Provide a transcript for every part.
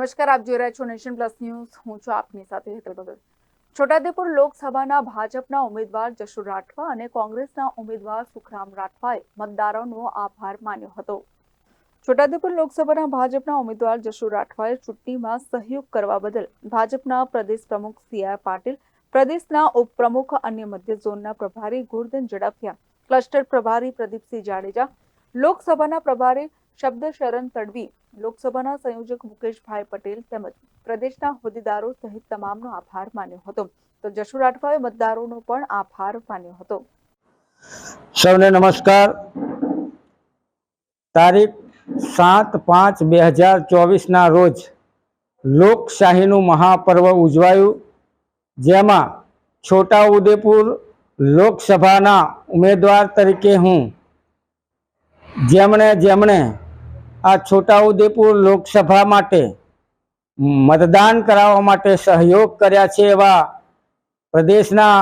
નમસ્કાર, આપ જોઈ રહ્યા છો નેશન પ્લસ ન્યૂઝ. હું છું આપની સાથે હેતલ લોકસભાના ભાજપના ઉમેદવાર જશુ રાઠવા અને કોંગ્રેસના ઉમેદવાર સુખરામ રાઠવાએ મતદારોનો આભાર માન્યો હતો. છોટાઉદેપુર લોકસભાના ભાજપના ઉમેદવાર જશુ રાઠવાએ ચૂંટણીમાં સહયોગ કરવા બદલ ભાજપના પ્રદેશ પ્રમુખ સીઆર પાટીલ, પ્રદેશના ઉપપ્રમુખ અન્ય મધ્ય ઝોનના પ્રભારી ગોરધન ઝડફિયા ક્લસ્ટર પ્રભારી પ્રદીપસિંહ જાડેજા, લોકસભાના પ્રભારી શબ્દ શરણ તડવી લોકસભાના સંયોજક મુકેશભાઈ પટેલ તેમજ પ્રદેશના હોદ્દેદારો સહિત તમામનો આભાર માન્યો હતો. તો જશુ રાઠવાએ મતદારોનો પણ આભાર માન્યો હતો. સૌને નમસ્કાર. તારીખ સાત પાંચ બે હજાર ચોવીસના રોજ લોકશાહીનું મહાપર્વ ઉજવાયું, જેમાં છોટાઉદેપુર લોકસભાના ઉમેદવાર તરીકે હું, જેમણે જેમણે આ છોટાઉદેપુર લોકસભા માટે મતદાન કરાવવા માટે સહયોગ કર્યા છે એવા પ્રદેશના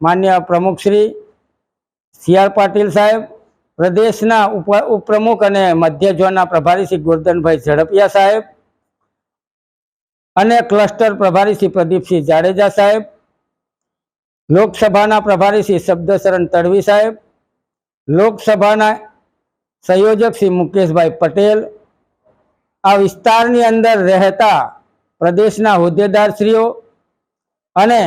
માન્ય પ્રમુખશ્રી સી આર પાટીલ સાહેબ, પ્રદેશના ઉપ, ઉપપ્રમુખ અને મધ્ય ઝોનના પ્રભારી શ્રી ગોરધનભાઈ ઝડપિયા સાહેબ અને ક્લસ્ટર પ્રભારી શ્રી પ્રદીપસિંહ જાડેજા સાહેબ, લોકસભાના પ્રભારી શ્રી શબ્દશરણ તડવી સાહેબ, લોકસભાના સંયોજક શ્રી મુકેશભાઈ પટેલ આ વિસ્તારની અંદર રહેતા પ્રદેશના હોદ્દેદારશ્રીઓ અને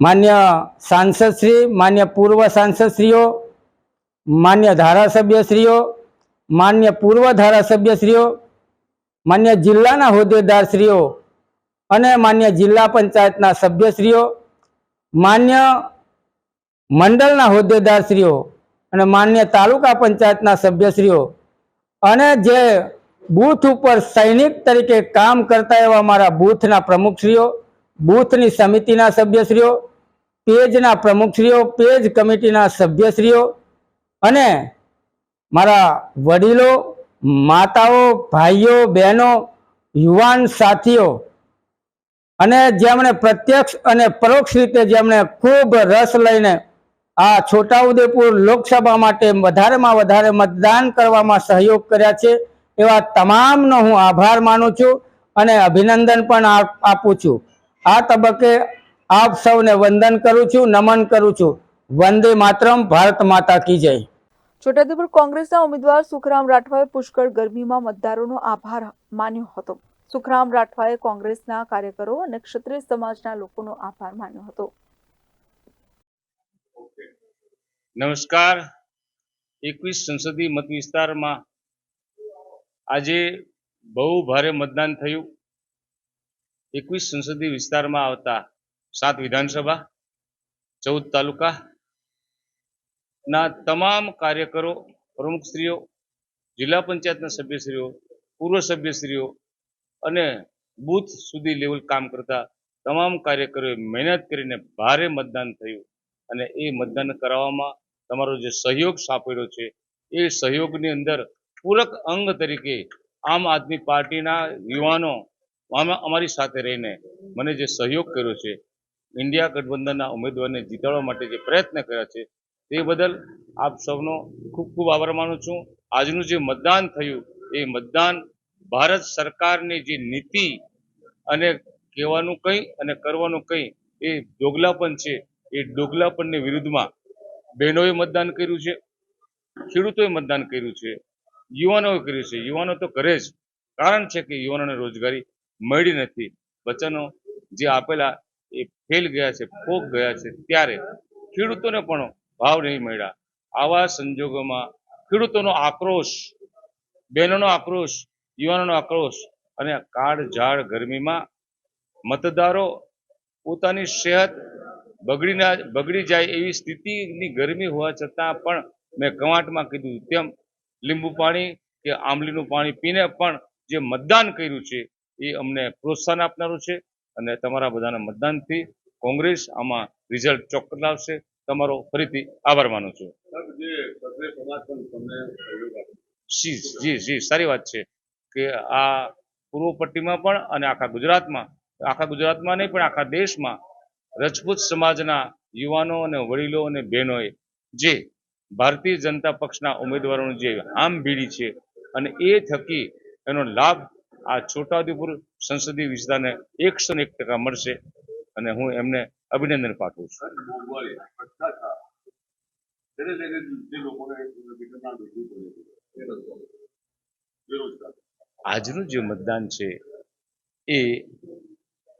માન્ય સાંસદશ્રી, માન્ય પૂર્વ સાંસદશ્રીઓ, માન્ય ધારાસભ્યશ્રીઓ, માન્ય પૂર્વ ધારાસભ્યશ્રીઓ, માન્ય જિલ્લાના હોદ્દેદારશ્રીઓ અને માન્ય જિલ્લા પંચાયતના સભ્યશ્રીઓ, માન્ય મંડળના હોદ્દેદારશ્રીઓ અને માન્ય તાલુકા પંચાયતના સભ્યશ્રીઓ અને જે બૂથ ઉપર સૈનિક તરીકે કામ કરતા એવા મારા બૂથના પ્રમુખશ્રીઓ, બૂથની સમિતિના સભ્યશ્રીઓ, પેજના પ્રમુખશ્રીઓ, પેજ કમિટીના સભ્યશ્રીઓ અને મારા વડીલો, માતાઓ, ભાઈઓ, બહેનો, યુવાન સાથીઓ અને જેમણે પ્રત્યક્ષ અને પરોક્ષ રીતે જેમણે ખૂબ રસ લઈને આ છોટાઉદેપુર લોકસભા માટે વધારેમાં વધારે મતદાન કરવામાં સહયોગ કર્યા છે. એવા તમામનો હું આભાર માનું છું અને અભિનંદન પણ આપ- છું. આ તબક્કે આપ સૌને વંદન કરું છું, નમન કરું છું. વંદે માતરમ, ભારત માતા કી જય. છોટાઉદેપુર કોંગ્રેસના ઉમેદવાર સુખરામ રાઠવાએ પુષ્કળ ગરમીમાં મતદારોનો આભાર માન્યો હતો. સુખરામ રાઠવાએ કોંગ્રેસના કાર્યકરો અને ક્ષત્રિય સમાજના લોકોનો આભાર માન્યો હતો. નમસ્કાર. એકવીસ સંસદીય મત વિસ્તારમાં આજે બહુ ભારે મતદાન થયું. એકવીસ સંસદીય વિસ્તારમાં આવતા સાત વિધાનસભા, ચૌદ તાલુકા ના તમામ કાર્યકરો પ્રમુખશ્રીઓ જિલ્લા પંચાયતના સભ્યશ્રીઓ, પૂર્વ સભ્યશ્રીઓ અને બૂથ સુધી લેવલ કામ કરતા તમામ કાર્યકરોએ મહેનત કરીને ભારે મતદાન થયું અને એ મતદાન કરાવવામાં તમારો જે સહયોગ સાંપડ્યો છે, એ સહયોગની અંદર પૂરક અંગ તરીકે આમ આદમી પાર્ટીના યુવાનો અમારી સાથે રહીને મને જે સહયોગ કર્યો છે, ઇન્ડિયા ગઠબંધનના ઉમેદવારને જીતાડવા માટે જે પ્રયત્ન કર્યા છે, તે બદલ આપ સૌનો ખૂબ ખૂબ આભાર માનું છું. આજનું જે મતદાન થયું, એ મતદાન ભારત સરકારની જે નીતિ અને કહેવાનું કંઈ અને કરવાનું કંઈ એ ડોગલાપન છે, એ ડોગલાપનની વિરુદ્ધમાં બહેનોએ મતદાન કર્યું છે, ખેડૂતોએ મતદાન કર્યું છે, યુવાનોએ કર્યું છે. યુવાનો તો કરે જ. કારણ છે કે યુવાનોને રોજગારી મળી નથી. વચનો જે આપેલા એ ફેલ ગયા છે ફોક ગયા છે, ત્યારે ખેડૂતોને પણ ભાવ નહીં મળ્યા. આવા સંજોગોમાં ખેડૂતોનો આક્રોશ, બહેનોનો આક્રોશ, યુવાનોનો આક્રોશ અને કાળ ઝાડ ગરમીમાં મતદારો પોતાની સેહત બગડી ના બગડી જાય એવી સ્થિતિની ગરમી હોવા છતાં પણ મેં કવાંટમાં કીધું તેમ લીંબુ પાણી કે આંબલીનું પાણી પીને પણ જે મતદાન કર્યું છે એ અમને પ્રોત્સાહન આપનારું છે અને તમારા બધાના મતદાનથી કોંગ્રેસ આમાં રિઝલ્ટ ચોક્કસ લાવશે. તમારો ફરીથી આભાર માનું છું. જી જી જી, સારી વાત છે કે આ પૂર્વ પટ્ટીમાં પણ અને આખા ગુજરાતમાં આખા ગુજરાતમાં નહીં પણ આખા દેશમાં રજપૂત સમાજના યુવાનો અને વડીલો અને બહેનોએ જે ભારતીય જનતા પક્ષના ઉમેદવારોની જે આમ ભીડી છે અને એ થકી એનો લાભ આ છોટાઉદેપુર સંસદીય વિસ્તારને એકસો એક ટકા મળશે અને હું એમને અભિનંદન પાઠવું છું. આજનું જે મતદાન છે એ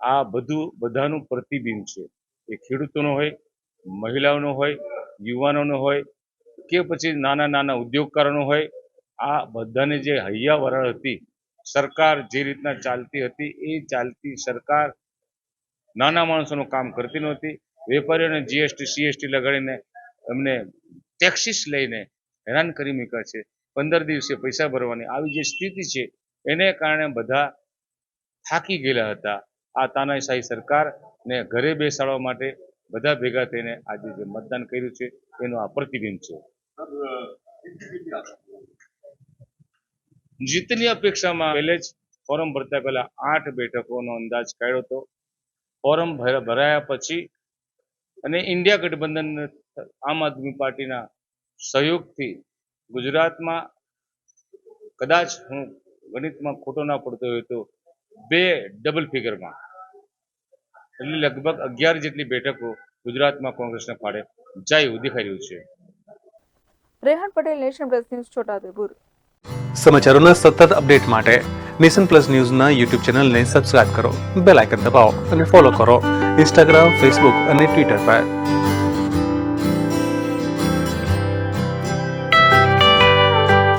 આ બધું બધાનું પ્રતિબિંબ છે. એ ખેડૂતોનો હોય, મહિલાઓનો હોય, યુવાનોનો હોય કે પછી નાના નાના ઉદ્યોગકારોનો હોય, આ બધાને જે હૈયાવરણ હતી, સરકાર જે રીતના ચાલતી હતી, એ ચાલતી સરકાર નાના માણસોનું કામ કરતી નહોતી. વેપારીઓને જીએસટી સીએસટી લગાડીને એમને ટેક્સીસ લઈને હેરાન કરી મૂક્યા છે. પંદર દિવસે પૈસા ભરવાની. આવી જે સ્થિતિ છે, એને કારણે બધા થાકી ગયેલા હતા. આ તાનાશાહી સરકારને ઘરે બેસાડવા માટે બધા ભેગા થઈને આજે જે મતદાન કર્યું છે, એનું આ પ્રતિબિંબ છે. જીતની અપેક્ષામાં પહેલે જ ફોરમ ભરતા પહેલા આઠ બેઠકોનો અંદાજ કાઢ્યો હતો. ફોરમ ભરાયા પછી અને ઇન્ડિયા ગઠબંધન આમ આદમી પાર્ટીના સહયોગથી ગુજરાતમાં કદાચ હું ગણિતમાં ખોટો ના પડતો હોય તો બે ડબલ ફિગરમાં એટલે લગભગ અગિયાર જેટલી બેઠકો ગુજરાતમાં કોંગ્રેસના ફાળે જાય એવું દેખાઈ રહ્યું છે. Rehan Patel nation plus news Chhota Udepur. સમાચારોના સતત અપડેટ માટે નેશન પ્લસ ન્યૂઝના યુટ્યુબ ચેનલને સબસ્ક્રાઇબ કરો બેલ આઇકન દબાવો અને ફોલો કરો ઇન્સ્ટાગ્રામ ફેસબુક અને ટ્વિટર પર.